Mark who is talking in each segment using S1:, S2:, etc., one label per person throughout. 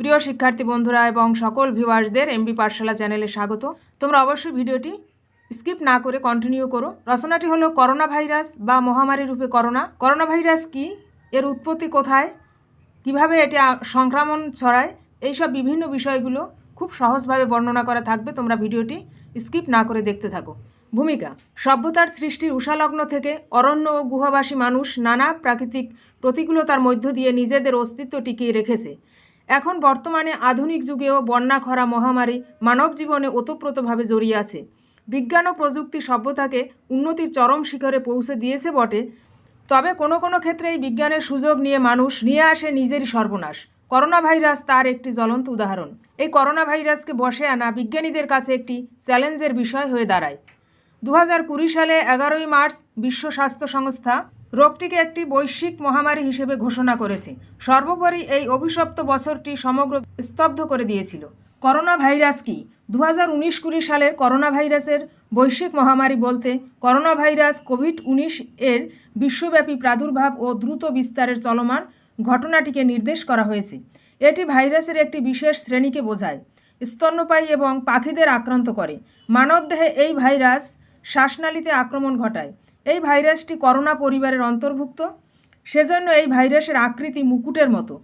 S1: প্রিয় শিক্ষার্থী বন্ধুরা এবং সকল ভিউয়ার্সদের এমবি পাঠশালা চ্যানেলে স্বাগত। তোমরা অবশ্যই ভিডিওটি স্কিপ না করে কন্টিনিউ করো। রচনাটি হলো করোনা ভাইরাস বা মহামারী রূপে করোনা। করোনা ভাইরাস কি? এর উৎপত্তি কোথায়? কীভাবে এটি সংক্রমণ ছড়ায়? এইসব বিভিন্ন বিষয়গুলো খুব সহজভাবে বর্ণনা করা থাকবে। তোমরা ভিডিওটি স্কিপ না করে দেখতে থাকো। ভূমিকা, সভ্যতার সৃষ্টির উষালগ্ন থেকে অরণ্য ও গুহাবাসী মানুষ নানা প্রাকৃতিক প্রতিকূলতার মধ্য দিয়ে নিজেদের অস্তিত্ব টিকিয়ে রেখেছে। এখন বর্তমানে আধুনিক যুগেও বন্যা খরা মহামারী মানব জীবনে ওতপ্রোতভাবে জড়িয়ে আছে। বিজ্ঞান ও প্রযুক্তি সভ্যতাকে উন্নতির চরম শিখরে পৌঁছে দিয়েছে বটে। তবে কোনো কোনো ক্ষেত্রে এই বিজ্ঞানের সুযোগ নিয়ে মানুষ নিয়ে আসে নিজেরই সর্বনাশ। করোনা ভাইরাস তার একটি জ্বলন্ত উদাহরণ। এই করোনা ভাইরাসকে বসে আনা বিজ্ঞানীদের কাছে একটি চ্যালেঞ্জের বিষয় হয়ে দাঁড়ায়। দু সালে এগারোই মার্চ বিশ্ব স্বাস্থ্য সংস্থা রোগটিকে একটি বৈশ্বিক মহামারী হিসেবে ঘোষণা করেছে। সর্বোপরি এই অভিশপ্ত বছরটি সমগ্র স্তব্ধ করে দিয়েছিল। করোনা ভাইরাস কি? দু হাজার উনিশ কুড়ি সালের করোনা ভাইরাসের বৈশ্বিক মহামারী বলতে করোনা ভাইরাস কোভিড উনিশ এর বিশ্বব্যাপী প্রাদুর্ভাব ও দ্রুত বিস্তারের চলমান ঘটনাটিকে নির্দেশ করা হয়েছে। এটি ভাইরাসের একটি বিশেষ শ্রেণীকে বোঝায়। স্তন্যপায়ী এবং পাখিদের আক্রান্ত করে। মানবদেহে এই ভাইরাস শ্বাসনালীতে আক্রমণ ঘটায়। এই ভাইরাসটি করোনা পরিবারের অন্তর্ভুক্ত। সেজন্য এই ভাইরাসের আকৃতি মুকুটের মতো।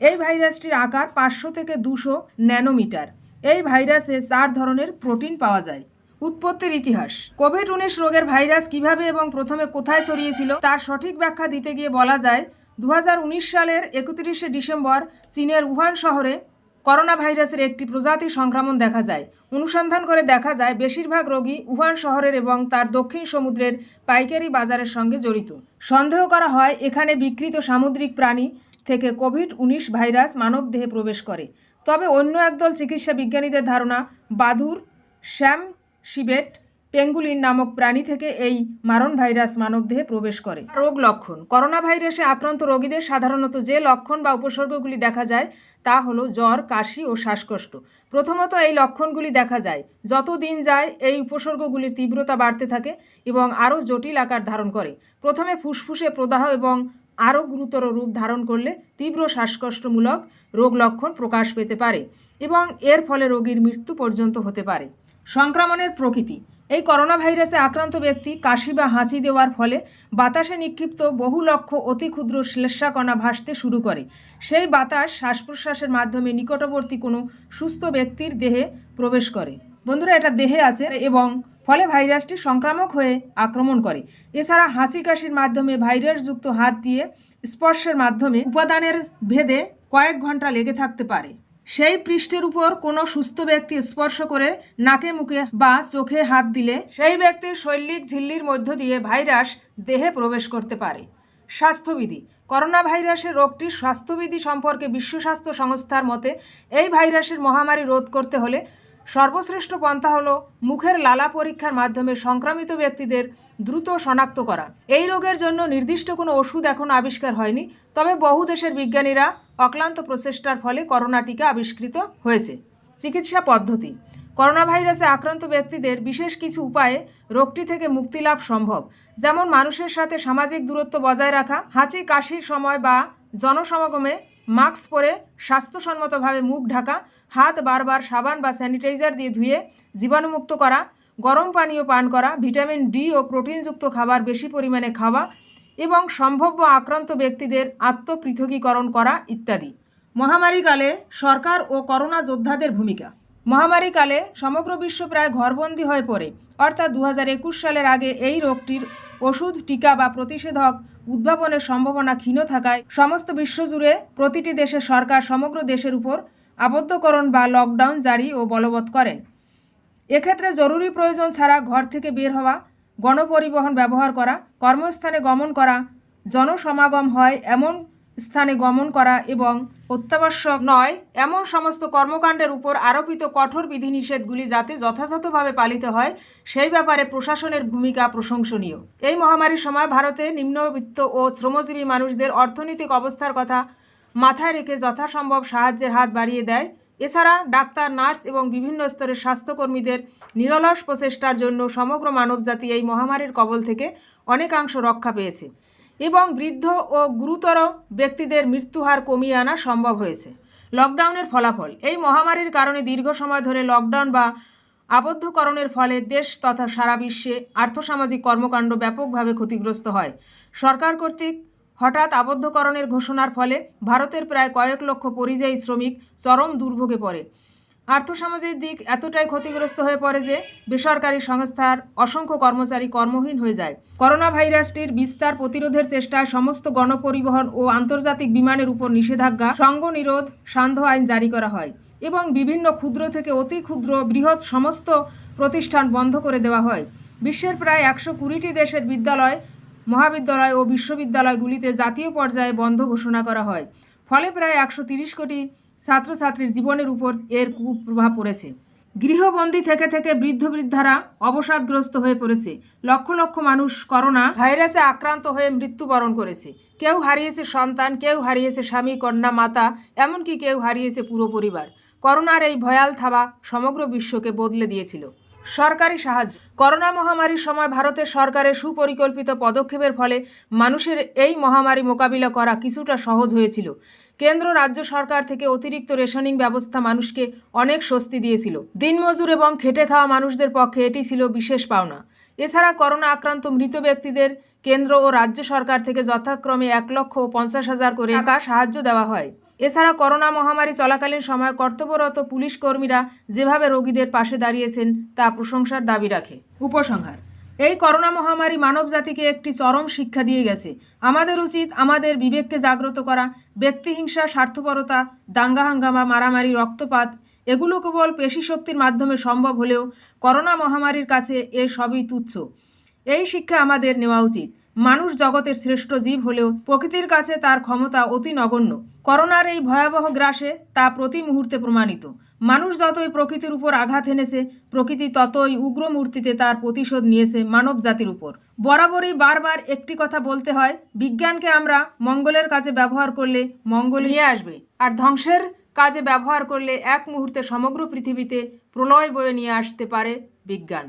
S1: এই ভাইরাসটির আকার পাঁচশো থেকে দুশো ন্যানোমিটার। এই ভাইরাসে চার ধরনের প্রোটিন পাওয়া যায়। উৎপত্তির ইতিহাস। কোভিড উনিশ রোগের ভাইরাস কীভাবে এবং প্রথমে কোথায় ছড়িয়েছিল তার সঠিক ব্যাখ্যা দিতে গিয়ে বলা যায় দু হাজার উনিশ সালের একত্রিশে ডিসেম্বর চীনের উহান শহরে করোনা ভাইরাসের একটি প্রজাতি সংক্রমণ দেখা যায়। অনুসন্ধান করে দেখা যায়, বেশিরভাগ রোগী উহান শহরের এবং তার দক্ষিণ সমুদ্রের পাইকারি বাজারের সঙ্গে জড়িত। সন্দেহ করা হয়, এখানে বিকৃত সামুদ্রিক প্রাণী থেকে কোভিড উনিশ ভাইরাস মানবদেহে প্রবেশ করে। তবে অন্য একদল চিকিৎসা বিজ্ঞানীদের ধারণা, বাদুর, শ্যাম, সিবেট পেঙ্গুলিন নামক প্রাণী থেকে এই মারণ ভাইরাস মানবদেহে প্রবেশ করে। রোগ লক্ষণ। করোনা ভাইরাসে আক্রান্ত রোগীদের সাধারণত যে লক্ষণ বা উপসর্গগুলি দেখা যায় তা হলো জ্বর, কাশি ও শ্বাসকষ্ট। প্রথমত এই লক্ষণগুলি দেখা যায়। যত দিন যায়, এই উপসর্গগুলির তীব্রতা বাড়তে থাকে এবং আরও জটিল আকার ধারণ করে। প্রথমে ফুসফুসে প্রদাহ এবং আরও গুরুতর রূপ ধারণ করলে তীব্র শ্বাসকষ্টমূলক রোগ লক্ষণ প্রকাশ পেতে পারে এবং এর ফলে রোগীর মৃত্যু পর্যন্ত হতে পারে। সংক্রমণের প্রকৃতি। এই করোনা ভাইরাসে আক্রান্ত ব্যক্তি কাশি বা হাঁচি দেওয়ার ফলে বাতাসে নিক্ষিপ্ত বহু লক্ষ অতি ক্ষুদ্র শ্লেষ্মাকণা ভাসতে শুরু করে। সেই বাতাস শ্বাস প্রশ্বাসের মাধ্যমে নিকটবর্তী কোনো সুস্থ ব্যক্তির দেহে প্রবেশ করে। বন্ধুরা, এটা দেহে আছে এবং ফলে ভাইরাসটি সংক্রামক হয়ে আক্রমণ করে। এছাড়া হাঁচি কাশির মাধ্যমে ভাইরাসযুক্ত হাত দিয়ে স্পর্শের মাধ্যমে উপাদানের ভেদে কয়েক ঘণ্টা লেগে থাকতে পারে। সেই পৃষ্ঠের উপর কোনো সুস্থ ব্যক্তি স্পর্শ করে নাকে মুখে বা চোখে হাত দিলে সেই ব্যক্তির শৈলিক ঝিল্লির মধ্য দিয়ে ভাইরাস দেহে প্রবেশ করতে পারে। স্বাস্থ্যবিধি। করোনা ভাইরাসের রোগটির স্বাস্থ্যবিধি সম্পর্কে বিশ্ব স্বাস্থ্য সংস্থার মতে, এই ভাইরাসের মহামারী রোধ করতে হলে সর্বশ্রেষ্ঠ পন্থা হলো মুখের লালা পরীক্ষার মাধ্যমে সংক্রামিত ব্যক্তিদের দ্রুত শনাক্ত করা। এই রোগের জন্য নির্দিষ্ট কোনো ওষুধ এখনও আবিষ্কার হয়নি, তবে বহু দেশের বিজ্ঞানীরা অক্লান্ত প্রচেষ্টার ফলে করোনা টিকা আবিষ্কৃত হয়েছে। চিকিৎসা পদ্ধতি। করোনা ভাইরাসে আক্রান্ত ব্যক্তিদের বিশেষ কিছু উপায়ে রোগটি থেকে মুক্তি লাভ সম্ভব, যেমন মানুষের সাথে সামাজিক দূরত্ব বজায় রাখা, হাঁচি, কাশির সময় বা জনসমাগমে মাস্ক পরে স্বাস্থ্যসম্মতভাবে মুখ ঢাকা হাত বারবার সাবান বা স্যানিটাইজার দিয়ে ধুয়ে জীবাণুমুক্ত করা, গরম পানীয় পান করা, ভিটামিন ডি ও প্রোটিনযুক্ত খাবার বেশি পরিমাণে খাওয়া এবং সম্ভাব্য আক্রান্ত ব্যক্তিদের আত্মপৃথকীকরণ করা ইত্যাদি। মহামারীকালে সরকার ও করোনা যোদ্ধাদের ভূমিকা। মহামারীকালে সমগ্র বিশ্ব প্রায় ঘরবন্দি হয়ে পড়ে। অর্থাৎ দু হাজার একুশ সালের আগে এই রোগটির ওষুধ, টিকা বা প্রতিষেধক উদ্ভাবনের সম্ভাবনা ক্ষীণ থাকায় সমস্ত বিশ্বজুড়ে প্রতিটি দেশের সরকার সমগ্র দেশের উপর আবদ্ধকরণ বা লকডাউন জারি ও বলবৎ করেন। এক্ষেত্রে জরুরি প্রয়োজন ছাড়া ঘর থেকে বের হওয়া, গণপরিবহন ব্যবহার করা, কর্মস্থানে গমন করা, জনসমাগম হয় এমন স্থানে গমন করা এবং অত্যাবশ্যক নয়, এমন সমস্ত কর্মকাণ্ডের উপর আরোপিত কঠোর বিধিনিষেধগুলি যাতে যথাযথভাবে পালিত হয়, সেই ব্যাপারে প্রশাসনের ভূমিকা প্রশংসনীয়। এই মহামারীর সময় ভারতে নিম্নবিত্ত ও শ্রমজীবী মানুষদের অর্থনৈতিক অবস্থার কথা মাথায় রেখে যথাসম্ভব সাহায্যের হাত বাড়িয়ে দেয়। এছাড়া ডাক্তার, নার্স এবং বিভিন্ন স্তরের স্বাস্থ্যকর্মীদের নিরলস প্রচেষ্টার জন্য সমগ্র মানবজাতি এই মহামারীর কবল থেকে অনেকাংশ রক্ষা পেয়েছে এবং বৃদ্ধ ও গুরুতর ব্যক্তিদের মৃত্যুহার কমিয়ে আনা সম্ভব হয়েছে। লকডাউনের ফলাফল, এই মহামারীর কারণে দীর্ঘ সময় ধরে লকডাউন বা আবদ্ধকরণের ফলে দেশ তথা সারা বিশ্বে আর্থসামাজিক কর্মকাণ্ড ব্যাপকভাবে ক্ষতিগ্রস্ত হয়। সরকার কর্তৃক হঠাৎ আবদ্ধকরণের ঘোষণার ফলে ভারতের প্রায় কয়েক লক্ষ পরিযায়ী শ্রমিক চরম দুর্ভোগে পড়ে। আর্থসামাজিক দিক এতটাই ক্ষতিগ্রস্ত হয়ে পড়ে যে বেসরকারি সংস্থার অসংখ্য কর্মচারী কর্মহীন হয়ে যায়। করোনা ভাইরাসটির বিস্তার প্রতিরোধের চেষ্টায় সমস্ত গণপরিবহন ও আন্তর্জাতিক বিমানের উপর নিষেধাজ্ঞা সঙ্গ নিরোধ সান্ধ্য আইন জারি করা হয় এবং বিভিন্ন ক্ষুদ্র থেকে অতি ক্ষুদ্র বৃহৎ সমস্ত প্রতিষ্ঠান বন্ধ করে দেওয়া হয়। বিশ্বের প্রায় একশো কুড়িটি দেশের বিদ্যালয় মহাবিদ্যালয় ও বিশ্ববিদ্যালয়গুলিতে জাতীয় পর্যায়ে বন্ধ ঘোষণা করা হয়। ফলে প্রায় একশো কোটি ছাত্রছাত্রীর জীবনের উপর এর কুপ্রভাব পড়েছে। গৃহবন্দী থেকে থেকে বৃদ্ধ বৃদ্ধারা অবসাদগ্রস্ত হয়ে পড়েছে। লক্ষ লক্ষ মানুষ করোনা ভাইরাসে আক্রান্ত হয়ে মৃত্যুবরণ করেছে। কেউ হারিয়েছে সন্তান, কেউ হারিয়েছে স্বামী, কন্যা, মাতা, এমনকি কেউ হারিয়েছে পুরো পরিবার। করোনার এই ভয়াল থাবা সমগ্র বিশ্বকে বদলে দিয়েছিল। সরকারি সাহায্য। করোনা মহামারীর সময় ভারতের সরকারের সুপরিকল্পিত পদক্ষেপের ফলে মানুষের এই মহামারী মোকাবিলা করা কিছুটা সহজ হয়েছিল। কেন্দ্র রাজ্য সরকার থেকে অতিরিক্ত রেশনিং ব্যবস্থা মানুষকে অনেক স্বস্তি দিয়েছিল। দিনমজুর এবং খেটে খাওয়া মানুষদের পক্ষে এটি ছিল বিশেষ পাওনা। এছাড়া করোনা আক্রান্ত মৃত ব্যক্তিদের কেন্দ্র ও রাজ্য সরকার থেকে যথাক্রমে এক লক্ষ পঞ্চাশ হাজার করে টাকা সাহায্য দেওয়া হয়। এছাড়া করোনা মহামারী চলাকালীন সময় কর্তব্যরত পুলিশ কর্মীরা যেভাবে রোগীদের পাশে দাঁড়িয়েছেন, তা প্রশংসার দাবি রাখে। উপসংহার, এই করোনা মহামারী মানব জাতিকে একটি চরম শিক্ষা দিয়ে গেছে। আমাদের উচিত আমাদের বিবেককে জাগ্রত করা ব্যক্তিহিংসা স্বার্থপরতা, দাঙ্গা হাঙ্গামা, মারামারি, রক্তপাত, এগুলো কেবল পেশি শক্তির মাধ্যমে সম্ভব হলেও করোনা মহামারীর কাছে এ সবই তুচ্ছ। এই শিক্ষা আমাদের নেওয়া উচিত। মানুষ জগতের শ্রেষ্ঠ জীব হলেও প্রকৃতির কাছে তার ক্ষমতা অতি নগণ্য। করোনার এই ভয়াবহ গ্রাসে তা প্রতি মুহূর্তে প্রমাণিত। মানুষ যতই প্রকৃতির উপর আঘাত এনেছে, প্রকৃতি ততই উগ্র মূর্তিতে তার প্রতিশোধ নিয়েছে মানব জাতির উপর। বরাবরই বারবার একটি কথা বলতে হয়, বিজ্ঞানকে আমরা মঙ্গলের কাজে ব্যবহার করলে মঙ্গল নিয়ে আসবে, আর ধ্বংসের কাজে ব্যবহার করলে এক মুহূর্তে সমগ্র পৃথিবীতে প্রলয় বয়ে নিয়ে আসতে পারে বিজ্ঞান।